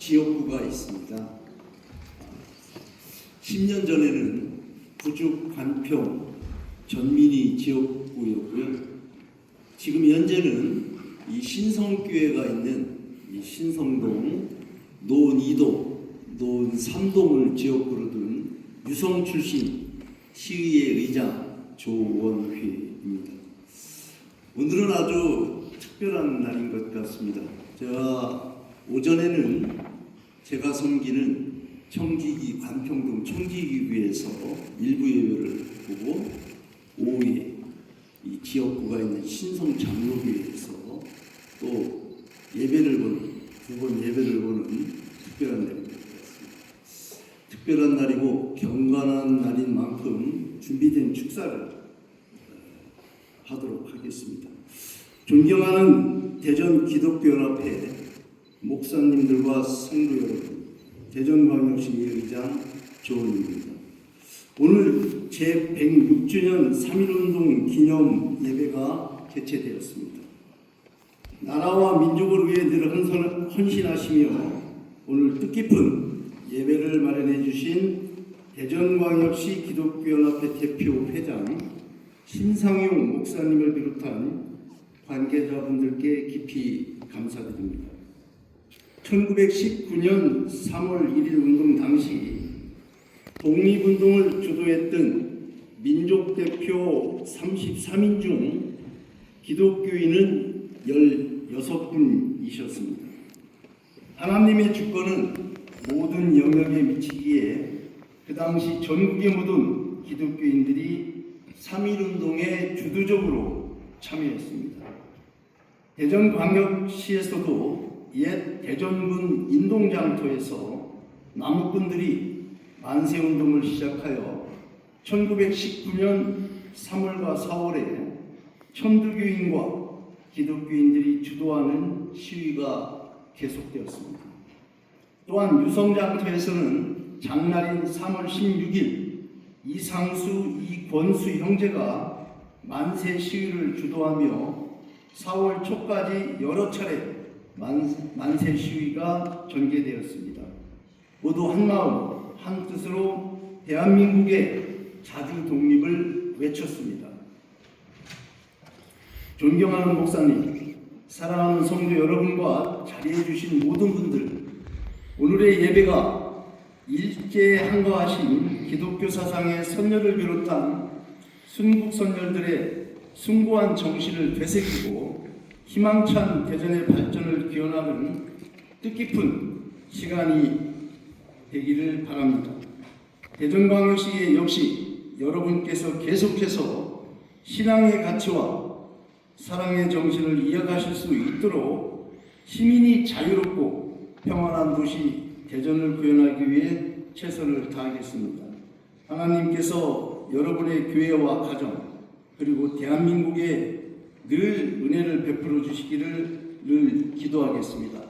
지역구가 있습니다. 10년 전에는 부죽, 관평, 전민이 지역구였고요. 지금 현재는 이 신성교회가 있는 이 신성동, 논이동, 논삼동을 지역구로 둔 유성 출신 시의회 의장 조원휘입니다. 오늘은 아주 특별한 날인 것 같습니다. 제가 오전에는 제가 섬기는 청지기 관평동 청지기구에서 일부 예배를 보고 오후에 이 지역구가 있는 신성 장로교회에서 또 예배를 보는 두 번 예배를 보는 특별한 날입니다. 특별한 날이고 경건한 날인 만큼 준비된 축사를 어, 하도록 하겠습니다. 존경하는 대전 기독교연합회 목사님들과 성도 여러분, 대전광역시 의장 조원입니다. 오늘 제106주년 3.1운동 기념 예배가 개최되었습니다. 나라와 민족을 위해 늘 헌신하시며 오늘 뜻깊은 예배를 마련해 주신 대전광역시 기독교연합회 대표 회장 심상용 목사님을 비롯한 관계자분들께 깊이 감사드립니다. 1919년 3월 1일 운동 당시 독립운동을 주도했던 민족 대표 33인 중 기독교인은 16분이셨습니다. 하나님의 주권은 모든 영역에 미치기에 그 당시 전국에 묻은 기독교인들이 3.1운동에 주도적으로 참여했습니다. 대전광역시에서도 옛 대전군 인동장터에서 나무꾼들이 만세운동을 시작하여 1919년 3월과 4월에 천주교인과 기독교인들이 주도하는 시위가 계속되었습니다. 또한 유성장터에서는 장날인 3월 16일 이상수, 이권수 형제가 만세 시위를 주도하며 4월 초까지 여러 차례 만, 만세 시위가 전개되었습니다. 모두 한마음, 한뜻으로 대한민국의 자주 독립을 외쳤습니다. 존경하는 목사님, 사랑하는 성도 여러분과 자리해 주신 모든 분들, 오늘의 예배가 일제에 한거하신 기독교 사상의 선열을 비롯한 순국 선열들의 숭고한 정신을 되새기고 희망찬 대전의 발전을 기원하는 뜻깊은 시간이 되기를 바랍니다. 대전광역시 역시 여러분께서 계속해서 신앙의 가치와 사랑의 정신을 이어가실 수 있도록 시민이 자유롭고 평안한 도시 대전을 구현하기 위해 최선을 다하겠습니다. 하나님께서 여러분의 교회와 가정 그리고 대한민국에 늘 은혜를 베풀어 주시기를 늘 기도하겠습니다.